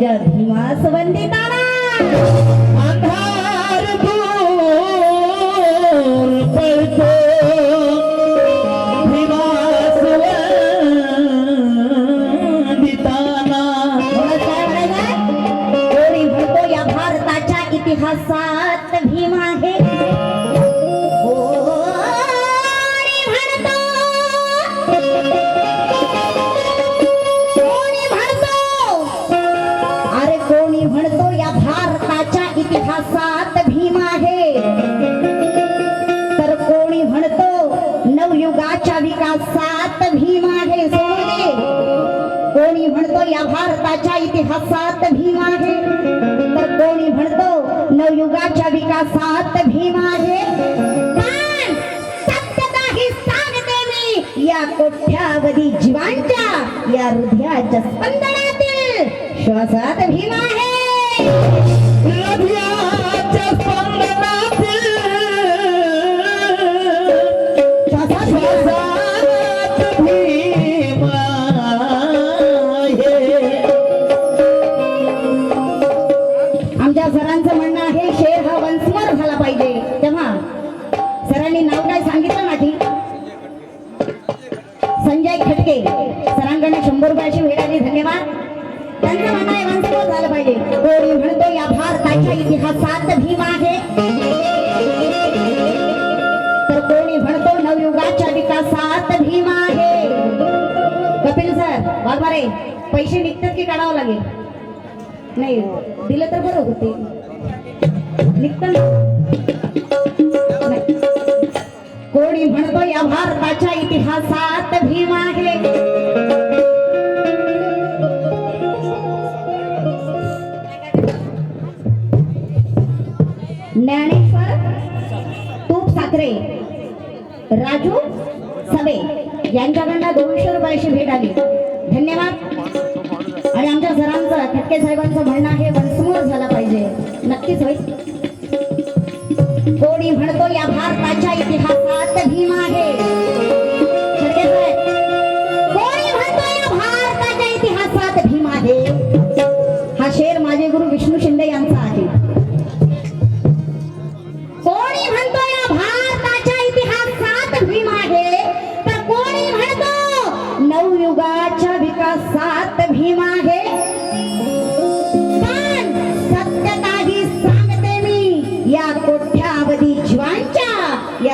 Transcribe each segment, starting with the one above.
ಜಗದ್ನಿವಾಸವಂದಿತಾನ भारताच्या इतिहासात भीम आहे. तर कोणी म्हणतो नवयुगाच्या विकासात भीम आहे. या कोट्यावधी जीवांच्या या हृदयाच्या स्पंदनातील श्वासात भीम आहे. त्यांचं म्हणणं आहे झालं पाहिजे. कोणी म्हणतो या भारताच्या इतिहासात भीम आहे. तर कोणी म्हणतो नवयुगाच्या विकासात भीम आहे. कपिल सर बाबा रे पैसे निघतात की काढावं लागेल? नाही दिलं तर बरं होते. निघतं राजू सवे यांच्याकडनं दोनशे रुपयाची भेट आली. धन्यवाद. आणि आमच्या सरांचं खटके साहेबांचं म्हणणं आहे वंशमोर झाला पाहिजे. नक्कीच होईल. कोणी म्हणतो या भारताच्या इतिहासात भीम आहे. खटके साहेब कोणी म्हणतो या भारताच्या इतिहासात भीम आहे?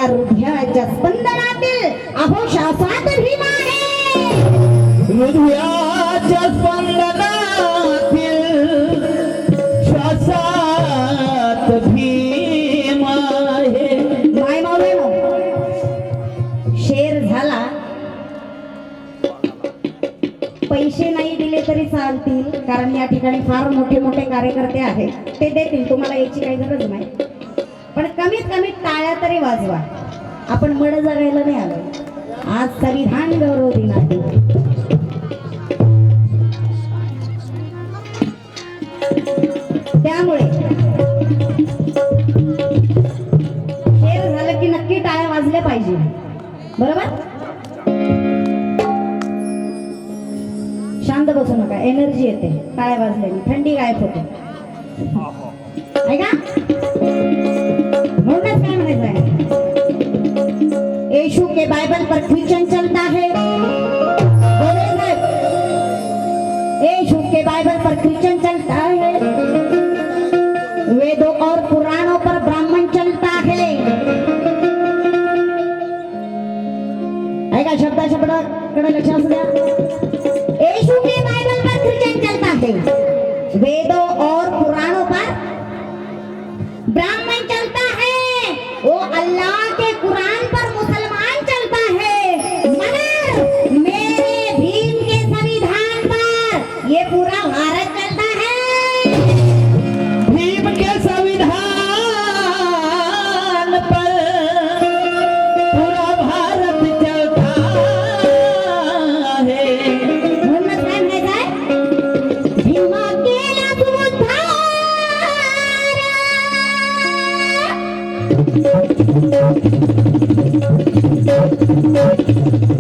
हृदयाच्या स्पंदनातील अहोशासात भीम आहे. हृदयाच्या स्पंदनातील श्वासात भीम आहे. माय मावळेनो शेर झाला. पैसे नाही दिले तरी चालतील कारण या ठिकाणी फार मोठे मोठे कार्यकर्ते आहेत. ते देतील तुम्हाला याची काही गरज नाही. पण कमीत कमी टाळ्या तरी वाजवा. आपण मड जगायला नाही आलो आज संविधान गौरव दिन आहे. त्यामुळे खेळ झालं की नक्की टाळ्या वाजल्या पाहिजे. बरोबर? शांत बसू नका. एनर्जी येते. टाळ्या वाजल्याने थंडी गायब होते. ऐका के बाइबल पर क्वेश्चन चलता है के बाइबल पर क्वेश्चन चलता है वेदों और पुराणों पर ब्राह्मण चलता है आएगा शब्द शब्द लक्ष असू द्या. येशू के बाइबल पर क्वेश्चन चलता है Thank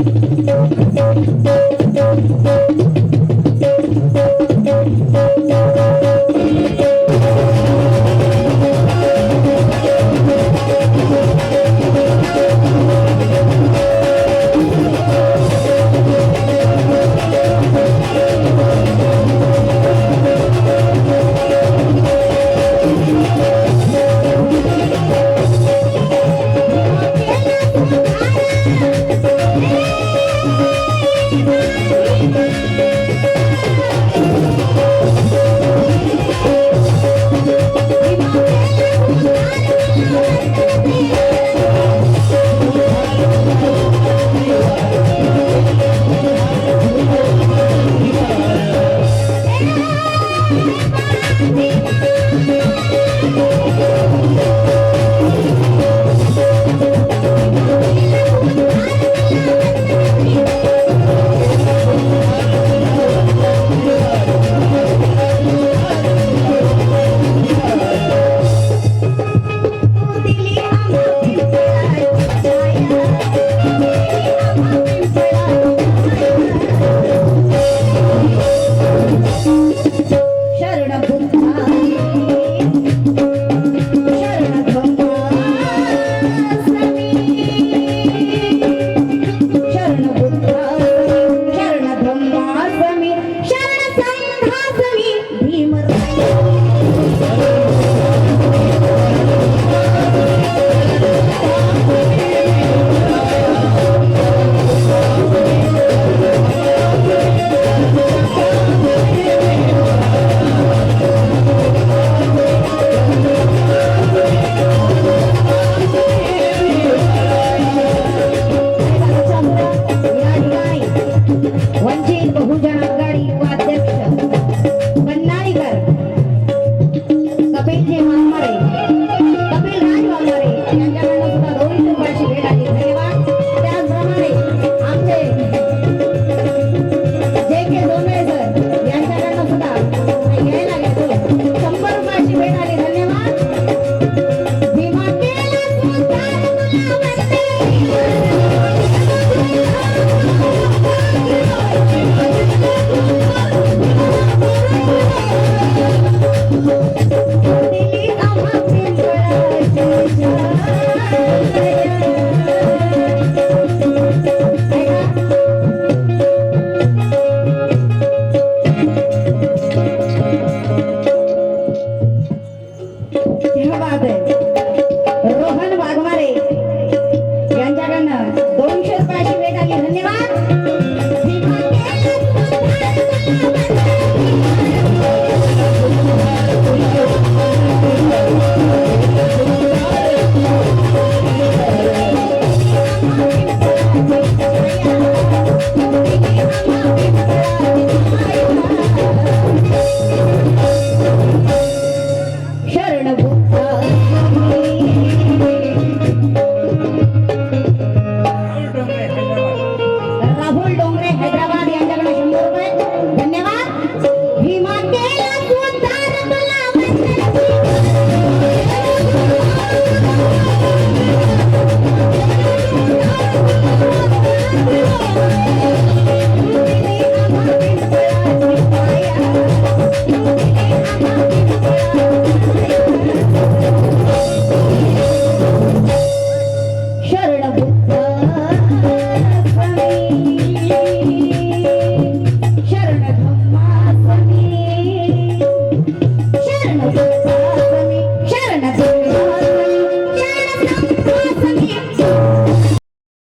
ஏமாதே